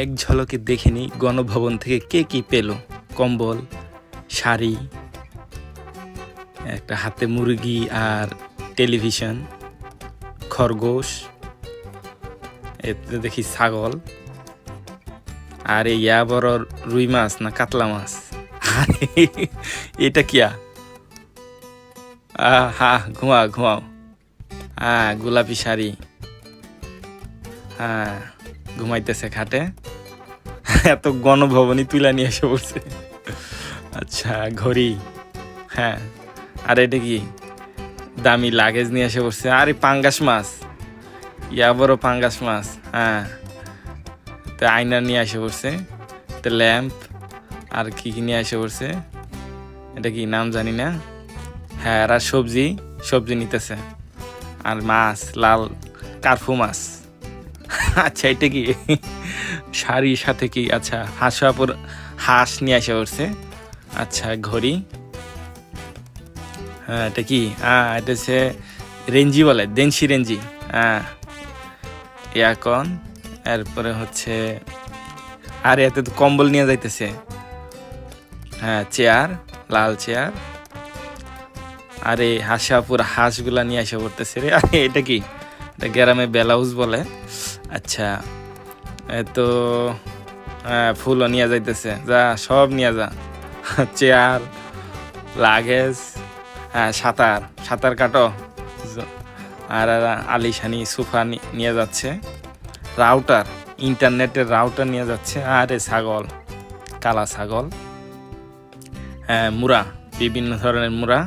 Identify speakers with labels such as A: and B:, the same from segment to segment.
A: এক ঝলকে দেখে নিই গণভবন থেকে কে কি পেল। কম্বল শাড়ি একটা হাতে মুরগি আর টেলিভিশন খরগোশ এতে দেখি ছাগল আর এই বড় রুই মাছ না কাতলা মাছ? এটা কিয়া আহ, হা ঘুমাও ঘুমাও। হ্যাঁ গোলাপি শাড়ি। হ্যাঁ ঘুমাইতেছে খাটে। এত গণভবনই তুলে নিয়ে এসে পড়ছে আচ্ছা ঘড়ি। হ্যাঁ আর এটা কি? দামি লাগেজ নিয়ে এসে পড়ছে আরে পাঙ্গাস মাছ। ইয়া বড় পাঙ্গাস মাছ হ্যাঁ। তো আয়না নিয়ে এসে পড়ছে তো ল্যাম্প, আর কি কি নিয়ে এসে পড়ছে এটা কি নাম জানি না। হ্যাঁ আর সবজি সবজি নিতেছে। আর মাছ, লাল কার্ফু মাছ। আচ্ছা এটা কি? শাড়ির সাথে কি আচ্ছা হাঁসাপুর হাঁস নিয়ে এসে পড়ছে। আচ্ছা ঘড়ি। হ্যাঁ এটা কি? হ্যাঁ এটা হচ্ছে রেঞ্জি বলে দেনসি রেঞ্জি। হ্যাঁ এয়াকন এরপরে হচ্ছে, আর, এতে তো কম্বল নিয়ে যাইতেছে। হ্যাঁ চেয়ার, লাল চেয়ার। আরে হাসাপুর হাঁসগুলা নিয়ে এসে পড়তেছে রে। আরে, এটা কি? এটা গ্রামে ব্লাউজ বলে। আচ্ছা তো হ্যাঁ, ফুলও নিয়ে যাইতেছে। যা সব নিয়ে যা। চেয়ার লাগেজ হ্যাঁ সাঁতার সাঁতার কাটো। আর আলিশানি সোফা নিয়ে যাচ্ছে। রাউটার ইন্টারনেটের রাউটার নিয়ে যাচ্ছে। আরে ছাগল কালা ছাগল। হ্যাঁ মুড়া বিভিন্ন ধরনের মুড়া।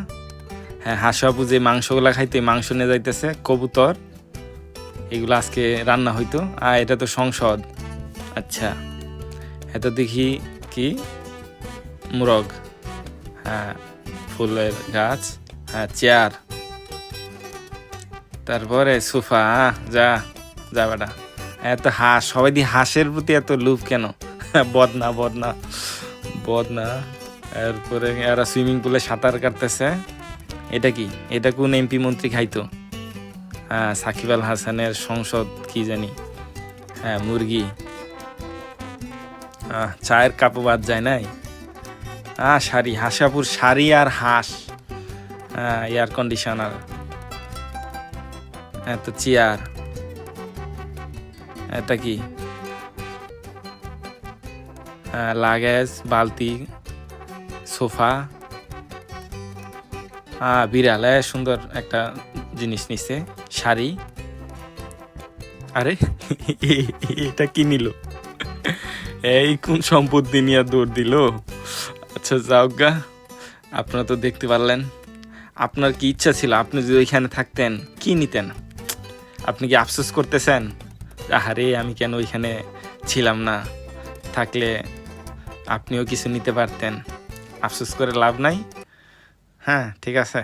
A: হ্যাঁ হাঁসাপু যে মাংসগুলা খাইতে মাংস নিয়ে যাইতেছে কবুতর। এগুলো আজকে রান্না হইতো। আর এটা তো সংসদ। আচ্ছা। এটা দেখি কি? মুরগ। হ্যাঁ ফুলের গাছ। হ্যাঁ চেয়ার। তারপরে সোফা। যা যা বেটা। এত হাঁস, সবাই দি হাঁসের প্রতি এত লুভ কেন? বদনা বদনা। বদনা। এরপরে এরা সুইমিং পুলে সাঁতার কাটতেছে। এটা কি? এটা কোন এমপি মন্ত্রী খাইতো? সাকিব আল হাসানের সংসদ কি জানি? হ্যাঁ মুরগি। চায়ের কাপও বাদ যায় নাই? হ্যাঁ শাড়ি হাসাপুর শাড়ি আর হাঁস। হ্যাঁ এয়ার কন্ডিশনার এত চেয়ার। এটা কি? হ্যাঁ, লাগেজ বালতি সোফা। হ্যাঁ বিড়াল সুন্দর একটা জিনিস নিছে, শাড়ি। আরে, এটা কি নিল? এই কোন সম্পত্তি নিয়ে দৌড় দিল? আচ্ছা যাও গা। আপনারা তো দেখতে পারলেন। আপনার কি ইচ্ছা ছিল? আপনি যদি ওইখানে থাকতেন, কি নিতেন? আপনি কি আফসোস করতেছেন? আহারে, আমি কেন ওইখানে ছিলাম না? থাকলে আপনিও কিছু নিতে পারতেন। আফসোস করে লাভ নাই? হ্যাঁ ঠিক আছে।